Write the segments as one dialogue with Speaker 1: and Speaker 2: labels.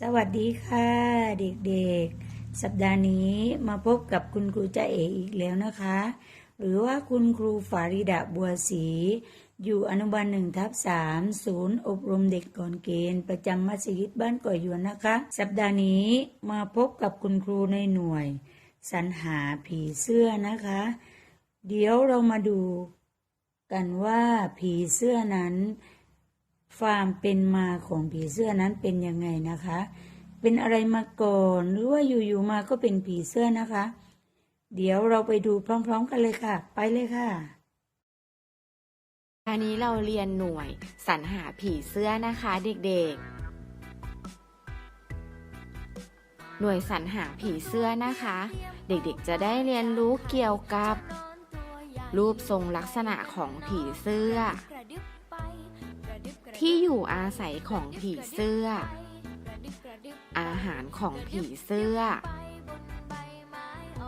Speaker 1: สวัสดีค่ะเด็กๆ สัปดาห์นี้มาพบกับคุณครูจ่าเออีกแล้วนะคะ หรือว่าคุณครูฟาริดาบัวศรีอยู่อนุบาลหนึ่งทับสามศูนย์อบรมเด็กก่อนเกณฑ์ ประจำมัสยิดบ้านก่อยยวนนะคะ สัปดาห์นี้มาพบกับคุณครูในหน่วย สรรหาผีเสื้อนะคะ เดี๋ยวเรามาดูกันว่าผีเสื้อนั้น ความเป็นมาของผีเสื้อนั้นเป็นยังไงนะคะ เป็นอะไรมาก่อนหรือว่าอยู่ๆมาก็เป็นผีเสื้อนะคะ เดี๋ยวเราไปดูพร้อมๆกันเลยค่ะ ไปเลยค่ะ
Speaker 2: อันนี้เราเรียนหน่วยสรรหาผีเสื้อนะคะเด็กๆ หน่วยสรรหาผีเสื้อนะคะ เด็กๆจะได้เรียนรู้เกี่ยวกับ รูปทรงลักษณะของผีเสื้อ ที่อยู่อาศัยของผีเสื้อ อาหารของผีเสื้อ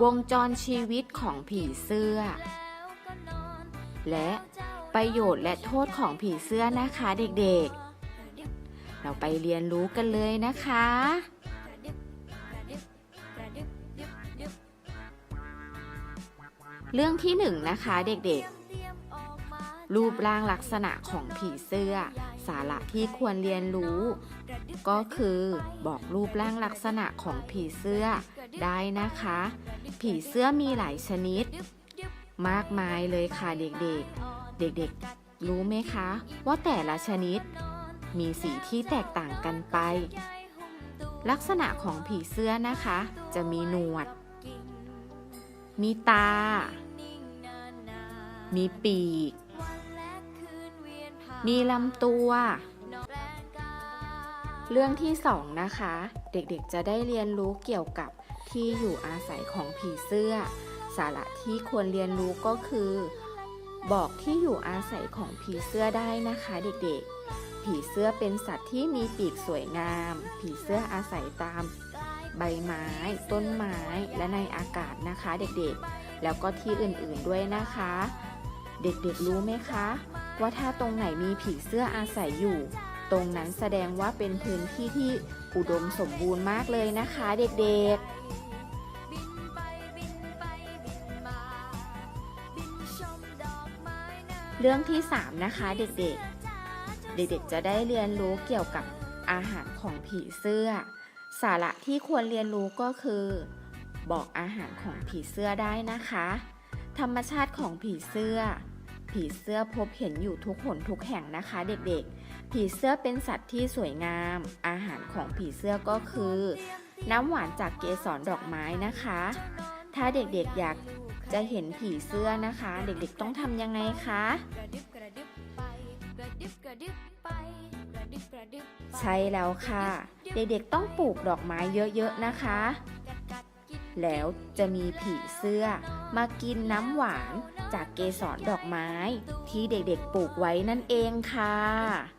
Speaker 2: วงจรชีวิตของผีเสื้อ และประโยชน์และโทษของผีเสื้อนะคะเด็กๆ เราไปเรียนรู้กันเลยนะคะเรื่องที่หนึ่งนะคะเด็กๆ รูปร่างลักษณะของผีเสื้อ สาระที่ควรเรียนรู้ ก็คือบอกรูปร่างลักษณะของผีเสื้อได้นะคะ ผีเสื้อมีหลายชนิด มากมายเลยค่ะเด็กๆ เด็กๆ รู้ไหมคะ ว่าแต่ละชนิด มีสีที่แตกต่างกันไป ลักษณะของผีเสื้อนะคะ จะมีหนวด มีตา มีปีก มีลำตัว เรื่องที่สองนะคะ เด็กๆจะได้เรียนรู้เกี่ยวกับที่อยู่อาศัยของผีเสื้อ สาระที่ควรเรียนรู้ก็คือ บอกที่อยู่อาศัยของผีเสื้อได้นะคะเด็กๆ ผีเสื้อเป็นสัตว์ที่มีปีกสวยงาม ผีเสื้ออาศัยตามใบไม้ ต้นไม้ และในอากาศนะคะเด็กๆ แล้วก็ที่อื่นๆด้วยนะคะ เด็กๆรู้ไหมคะ ว่าถ้าตรงไหนมีผีเสื้ออาศัยอยู่ ตรงนั้นแสดงว่าเป็นพื้นที่ที่อุดมสมบูรณ์มากเลยนะคะเด็กๆเรื่องที่ 3 นะคะเด็กๆ เด็กๆ จะได้เรียนรู้เกี่ยวกับอาหารของผีเสื้อ สาระที่ควรเรียนรู้ก็คือ บอกอาหารของผีเสื้อได้นะคะ ธรรมชาติของผีเสื้อ ผีเสื้อพบเห็นอยู่ทุกหนทุกแห่งนะคะเด็กๆ ผีเสื้อเป็นสัตว์ที่สวยงาม อาหารของผีเสื้อก็คือ น้ำหวานจากเกสรดอกไม้นะคะ ถ้าเด็กๆอยากจะเห็นผีเสื้อนะคะ เด็กๆต้องทำยังไงคะใช่แล้วค่ะ เด็กๆต้องปลูกดอกไม้เยอะๆนะคะ แล้วจะมีผีเสื้อ มากินน้ำหวานจากเกสรดอกไม้ ที่เด็กๆปลูกไว้นั่นเองค่ะ